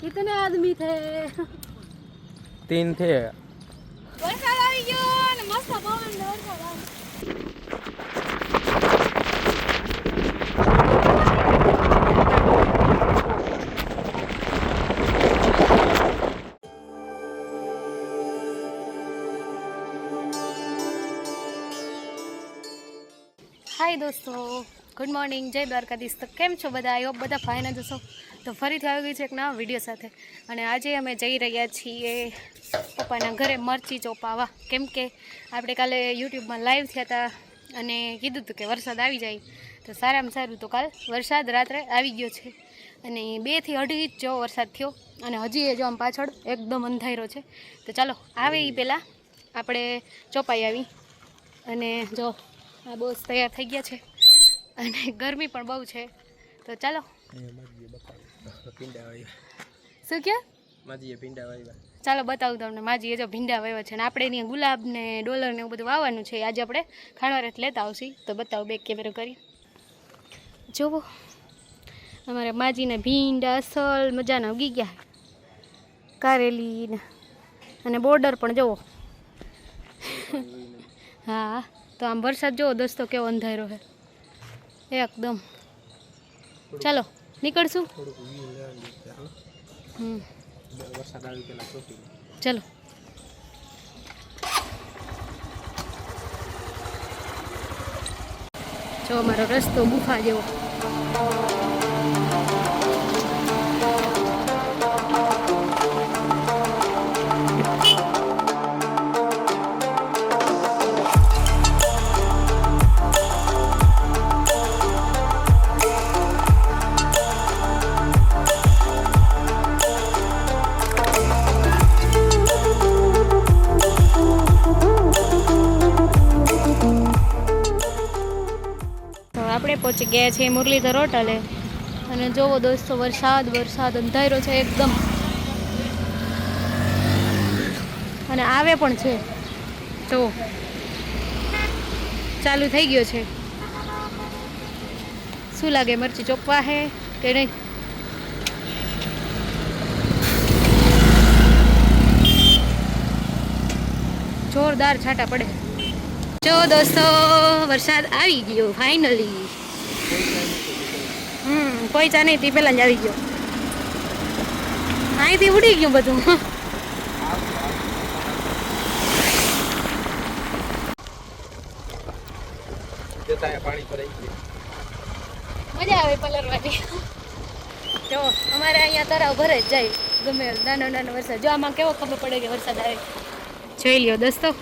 कितने आदमी थे तीन थे વરસાદ આવી ગયો ને મસ્ત પવન ને વરસાદ આવી હાય દોસ્તો ગુડ મોર્નિંગ જય દ્વારકાધીશ. તો કેમ છો બધા? હોપ બધા ફાઇન જ હશો. તો ફરીથી આવી ગઈ છે એક નવા વીડિયો સાથે. અને આજે અમે જઈ રહ્યા છીએ પપ્પાના ઘરે મરચી ચોપાવા. કેમ કે આપણે કાલે યુટ્યુબમાં લાઈવ થયા હતા અને કીધું હતું કે વરસાદ આવી જાય. તો સારામાં સારું તો કાલ વરસાદ રાત્રે આવી ગયો છે. અને બેથી અઢી ઇંચ જેવો વરસાદ થયો. અને હજી એ જો આમ પાછળ એકદમ અંધારો છે. તો ચાલો, આવે એ પહેલાં આપણે ચોપાઈ આવી. અને જો આ બોસ તૈયાર થઈ ગયા છે. અને ગરમી પણ બહુ છે. તો ચાલો. શું વાવ્યા ચાલો બતાવું તમને. માજી એ જો ભીંડા વાવ્યા છે અને આપણે અહીંયા ગુલાબ ને ડોલર ને એવું બધું વાવવાનું છે. આજે આપણે ખાણવારેત લેતા આવશી. તો બતાવો બે કેમેરો કરી. જુઓ અમારે માજીને ભીંડા અસલ મજાના ઉગી ગયા. કારેલી ને અને બોર્ડર પણ જુઓ હા તો આમ વરસાદ જુઓ દોસ્તો કેવો અંધારો છે. એકદમ. ચાલો નીકળશું. ચલો. જો અમારો રસ્તો ગુફા જેવો. ગયા છીએ મુરલીધર હોટલે. અને જોવો દોસ્તો, વરસાદ વરસાદ, અંધારો છે એકદમ. અને આવે પણ છે. તો ચાલુ થઈ ગયો છે. શું લાગે મરચી ચોપવા હે કે નહીં? જોરદાર છાંટા પડે. જો દોસ્તો, વરસાદ આવી ગયો, ફાઇનલી. ચા નહીં, તે પહેલાં જ આવી ગયો. અહીંથી ઉડી ગયું બધું. મજા આવે પલરવાની. જો, અમારે અહીંયા તરાવ ભરે જ જાય. ગમે નાનો નાનો વરસાદ. જો, આમાં કેવો ખબર પડે કે વરસાદ આવે. જોઈ લ્યો દોસ્તો.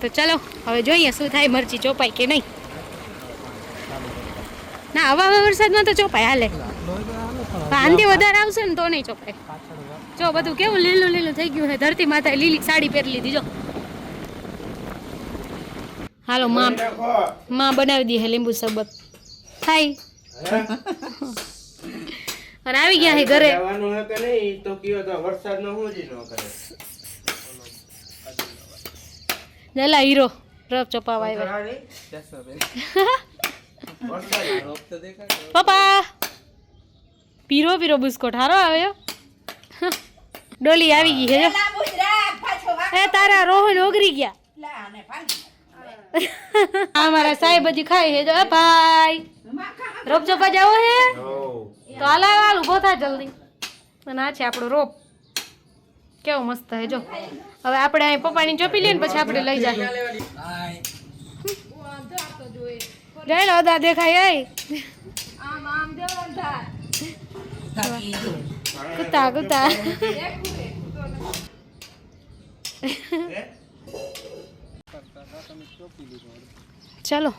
તો ચાલો, હવે જોઈએ શું થાય મરચી ચોપાય કે નહીં. ના આવા આવા વરસાદમાં તો ચોપાય હાલે. આંધી વધારે આવશે ને તો નહીં ચોપાય. જો બધું કેવું લીલું લીલું થઈ ગયું છે ધરતી માથે લીલી સાડી પહેરી લીધી જો. હાલો માં માં બનાવી દઈએ હે લીંબુ શરબત. થાય અને આવી ગયા હે ઘરે. જવાનું હે કે નહીં? તો કયો તો વરસાદ નો હું જ ન કરે. જલા હીરો. રફ ચપાવા આવ્યા. પપ્પા, પીરો પીરો બુસ્કોટ હારો આવ્યો ડોલી આવી ગઈ હે એ, તારા રોહન ઓગરી ગયા. અમારા મારા સાહેબ હજી ખાય હે જો ભાઈ. રોપ ચોપા જાવો હે? તો હાલ હાલ ઊભો થા જલ્દી. અને આ છે આપણો રોપ. કેવો મસ્ત હે જો. હવે આપણે અહીં પપ્પાની ચોપી લઈએ ને પછી આપણે લઈ જાય જઈ લો દા દેખાય આય કુત્તા કુત્તા चलो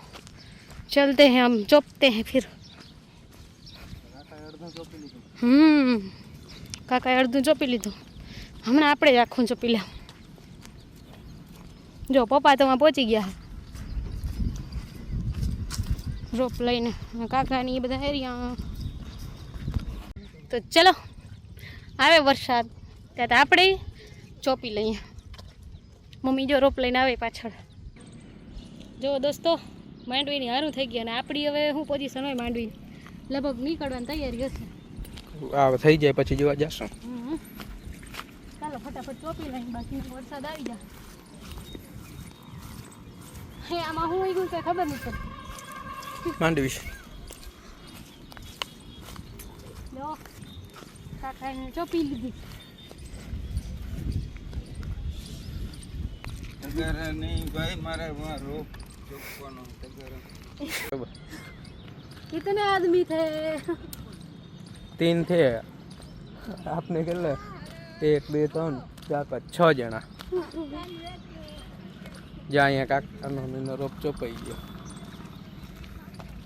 चलते हैं हम चौपते हैं फिर હમ કાકાએ અડધું ચોપી લીધું હમણાં આપણે જ આખું ચોપી લે જો પપ્પા તો પહોંચી ગયા રોપ લઈને કાકાની એ બધા એરિયા. તો ચલો આવે વરસાદ. ત્યાં આપણે ચોપી લઈએ. મમ્મી જો રોપ લઈને આવે પાછળ. જો દોસ્તો માંડવીની હારું થઈ ગયા અને આપણી હવે શું પોઝિશન હોય માંડવી? લગભગ નીકળવાની તૈયારી હશે. આ થઈ જાય પછી જોવા જશું. ચાલો ફટાફટ ચોપી લઈ બાકી વરસાદ આવી જાય. હે આમાં હું ગયું કે ખબર નહીં પડતી માંડવી લો કાકાને ચોપી લીધી कितने आदमी थे તીન થે આપને કેટલા એક બે ત્રણ ચાર પાંચ છ જણા જ્યાં અહીંયા કાકાનો ને એનો રોપ ચોપાઈ ગયો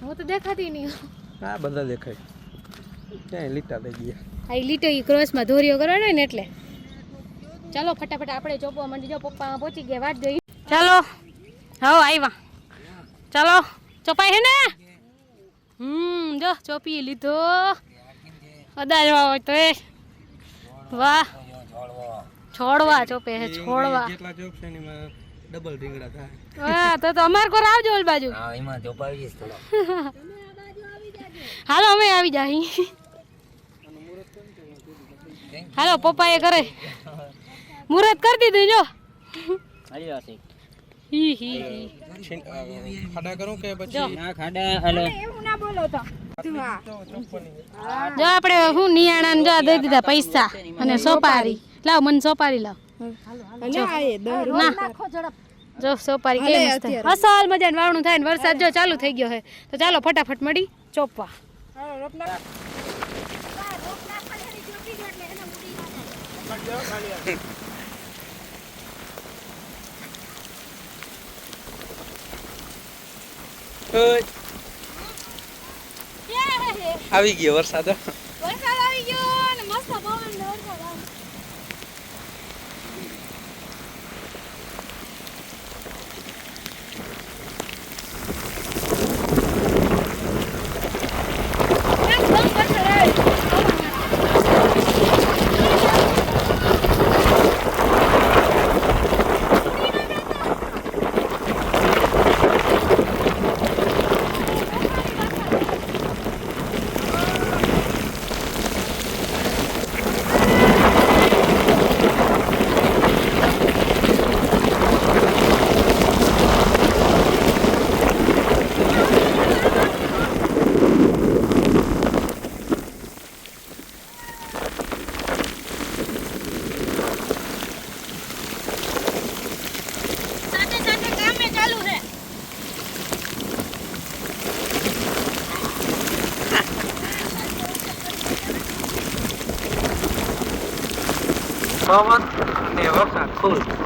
હું તો દેખાતી નહીં. હા બધા દેખાય. ક્યાંય લીટા થઈ ગયા. આ લીટો ઈ ક્રોસમાં દોરીઓ કરવાનો ને એટલે. ચાલો ફટાફટ આપણે ચોપવા માંડી જાઓ પપ્પા પહોંચી ગયા વાત જોઈ. ચાલો હો આવ્યા ચાલો ચોપાય હે ને? હમ જો ચોપી લીધો. અદાજવા હોય તો એ. વાહ. છોડવા ચોપે હે છોડવા. કેટલા ચોપશે ડબલ રીંગણા થાય. વાહ તો તમાર કોર આવજો ઓલ બાજુ. હાલો અમે આવી જાહી. હાલો પપ્પાએ કરે મુહૂર્ત કરી દીધું જો. હી હી હી. ખાડા કરું કે પછી? જો. આપણે હું નિયાણા જો દઈ દીધા પૈસા અને સોપારી. લાવ મને સોપારી લાવ. ના. જો સોપારી કેવી મસ્ત. અસલ મજાનું વાવણું થાય ને વરસાદ જો ચાલુ થઈ ગયો છે તો ચાલો ફટાફટ મળી ચોપવા. આવી ગયો વરસાદ. વરસાદ આવી ગયો ને મસ્ત પવન ને વરસાદ આવી એકદમ વરસાદ આવી. સાથે સાથે કામે ચાલુ છે પવન ને વરસાદ ફૂલ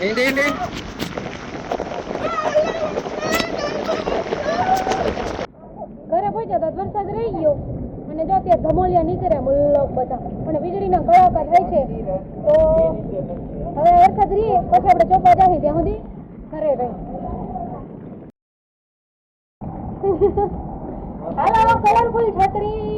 ઇન્ડી ઇન્ડી ઘરે પહોંચ્યા તો વરસાદ રહી ગયો અને જો અત્યારે ધમોલિયા નીકળ્યા મુલ્લોક બધા અને વીજળીના કડાકા થાય છે તો હવે વરસાદ રહીએ પછી આપણે ચોપા જાય ત્યાં સુધી ઘરે રહી. હાલો કલરફુલ છત્રી.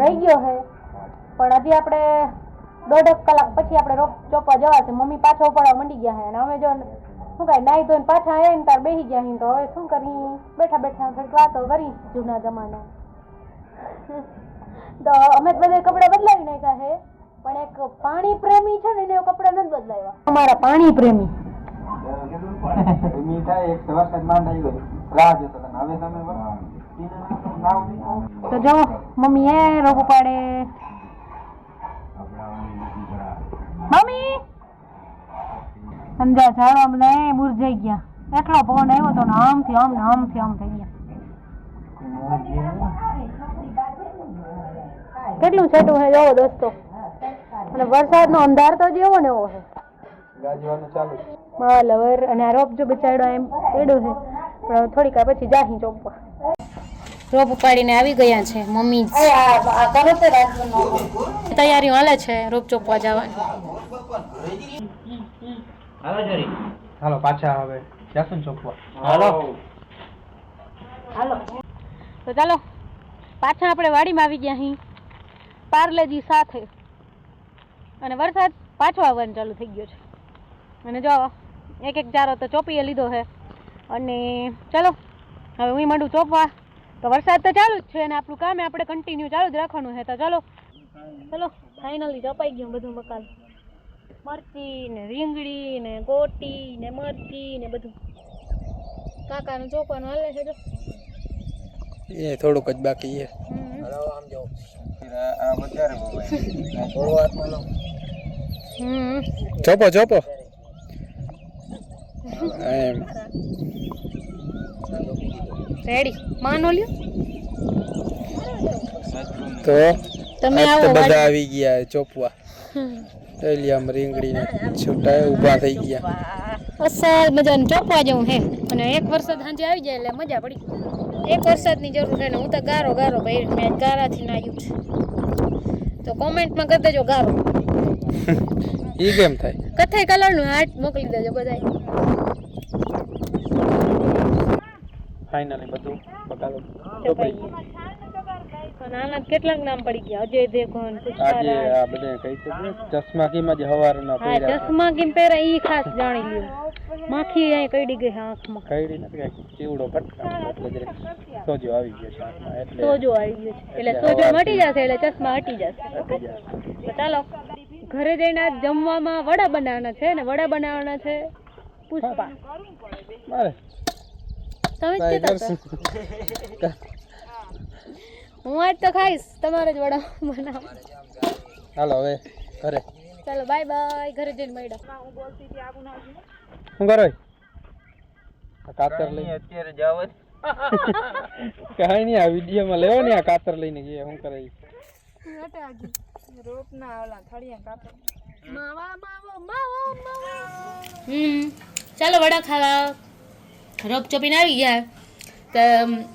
રહી ગયો છે. પણ હજી આપણે દોઢક કલાક પછી આપણે રોપ ચોપવા જવા છે. મમ્મી પાછો ઉપાડવા મંડી ગયા છે. અને અમે જો શું કાંઈ નાહી ધોઈને પાછા આવ્યા ને તાર બેસી ગયા તો હવે શું કરી? બેઠા બેઠા થોડીક વાતો કરી જૂના જમાના તો અમે તો બધા કપડાં બદલાવી નાખ્યા છે. પણ એક પાણી પ્રેમી છે ને એને કપડાં નથી બદલાવ્યા. અમારા પાણી પ્રેમી. તો જો મમ્મી એ રોપ પાડે મમ્મી! સમજા ઝાડવા અમને મુરઝાઈ ગયા. એટલો પવન આવ્યો તો ને આમથી આમ ને આમથી આમ થઈ ગયા. કેટલું છેટું છે? જોવો દોસ્તો. અને વરસાદનો અંધાર તો જેવો ને એવો છે. ચાલુ અને આ રોપ જો બચાડ્યો એમ પડ્યો છે. પણ થોડીક પછી જાહી ચોપવા. રોપ ઉપાડીને આવી ગયા છે મમ્મી તૈયારી હાલે છે રોપ ચોપવા જવાની. હાલો હાલો પાછા હવે જાસુન ચોપવા. હાલો. તો ચાલો પાછા આપણે વાડીમાં આવી ગયા અહીં. પાર્લેજી સાથે. અને વરસાદ પાછો આવવાનું ચાલુ થઈ ગયો છે. અને જો એક એક ચારો તો ચોપીએ લીધો છે. અને ચલો હવે હું માંડું ચોપવા તો વરસાદ તો ચાલુ જ છે અને આપણું કામ આપણે કન્ટિન્યુ ચાલુ જ રાખવાનું છે. તો ચલો. ચલો. ફાઇનલી અપાઈ ગયું બધું મકાન. મરચી ને રીંગણી ને ગોટી ને મરચી ને બધું. કાકાનું ચોપાનું હાલે છે જો. એ થોડુંક જ બાકી છે. હમ. આ વધારે થોડું હાથમાં લો. ચોપો ચોપો. એમ. રેડી માનો લ્યો. તો તમે આવો બધા આવી ગયા ચોપવા. એલિયામ રીંગડીને છૂટા ઊભા થઈ ગયા. અસલ મજાનું ચોપવા જવું હે અને એક વરસાદ સાંજે આવી જાય એટલે મજા પડી. એક વરસાદની જરૂર છે ને હું તો ગારો ગારો ભાઈ મેં ગારાથી નાયું છે. તો કોમેન્ટમાં કરી દેજો ગારો. ઈ કેમ થાય? કથાઈ કલરનું આર્ટ મોકલી દેજો બધાય. ફાઇનલી બધું બકાલો ગયું કેટલાક નામ પડી ગયા? અજય દેવગન આજે આ બધા કઈ છે ચશ્મા કીમાં જે હવારના પહેર્યા ચશ્મા કેમ પહેરા ઈ ખાસ જાણી લ્યો. માખી અહીં કઈડી ગઈ આંખમાં કઈડી નથી કાંઈ. ચીવડો એટલે સોજો આવી ગયો છે આંખમાં એટલે સોજો આવી ગયો છે. એટલે એટલે સોજો મટી જશે એટલે ચશ્મા હટી જશે. ચાલો ઘરે જઈને આજ જમવામાં વડા બનાવવાના છે ને? વડા બનાવવાના છે? પુષ્પા. તમે જ કહેતા હું આજ તો ખાઈશ તમારે જ વડા બનાવ હાલો હવે ઘરે. ચાલો બાય બાય ઘરે જઈને મળ્યા. શું કરો આ કાતર લઈ અત્યારે જાવ કાંઈ નહીં આ વિડીયોમાં લેવો ને આ કાતર લઈને ગયા શું કરે? હમ ચાલો વડા ખાવા. રોપ ચોપીને આવી ગયા તો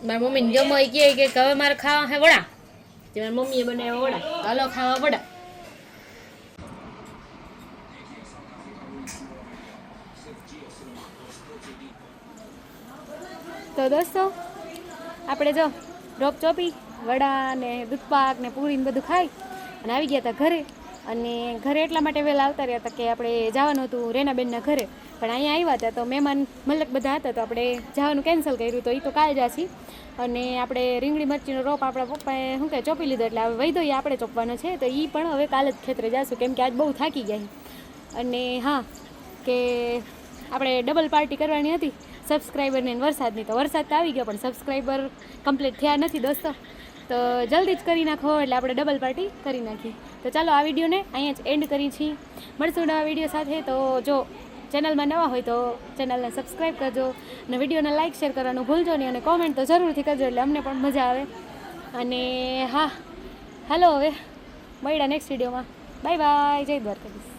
મારી મમ્મીને જમો એ કહે કે હવે મારે ખાવા હે વડા. તે મારી મમ્મીએ બનાવ્યા વડા. હાલો ખાવા વડા. તો દોસ્તો, આપણે જો રોપ ચોપી, વડા ને દૂધપાક ને પૂરી ને બધું ખાઈ અને આવી ગયા હતા ઘરે. અને ઘરે એટલા માટે વહેલા આવતા રહ્યા હતા કે આપણે જવાનું હતું રેનાબેનના ઘરે. પણ અહીંયા આવ્યા હતા તો મહેમાન મલક બધા હતા તો આપણે જવાનું કેન્સલ કર્યું તો એ તો કાલે જાશી અને આપણે રીંગણી મરચીનો રોપ આપણા પપ્પાએ શું કહે, ચોપી લીધો એટલે હવે વૈદો આપણે ચોપવાનો છે તો એ પણ હવે કાલે જ ખેતરે જશું કેમ કે આજ બહુ થાકી ગયા અને હા, કે આપણે ડબલ પાર્ટી કરવાની હતી સબસ્ક્રાઈબરની વરસાદની તો વરસાદ તો આવી ગયો પણ સબસ્ક્રાઈબર કમ્પ્લીટ થયા નથી દોસ્તો. તો જલ્દી જ કરી નાખો એટલે આપણે ડબલ પાર્ટી કરી નાખી તો ચાલો આ વિડીયોને અહીંયા જ એન્ડ કરી છીએ. મળશું નવા વીડિયો સાથે તો જો ચેનલમાં નવા હોય તો ચેનલને સબસ્ક્રાઈબ કરજો અને વિડીયોને લાઇક શેર કરવાનું ભૂલજો નહીં અને કોમેન્ટ તો જરૂરથી કરજો એટલે અમને પણ મજા આવે. અને હા, હાલો હવે મળ્યા નેક્સ્ટ વિડીયોમાં બાય બાય જય દ્વારકાધીશ.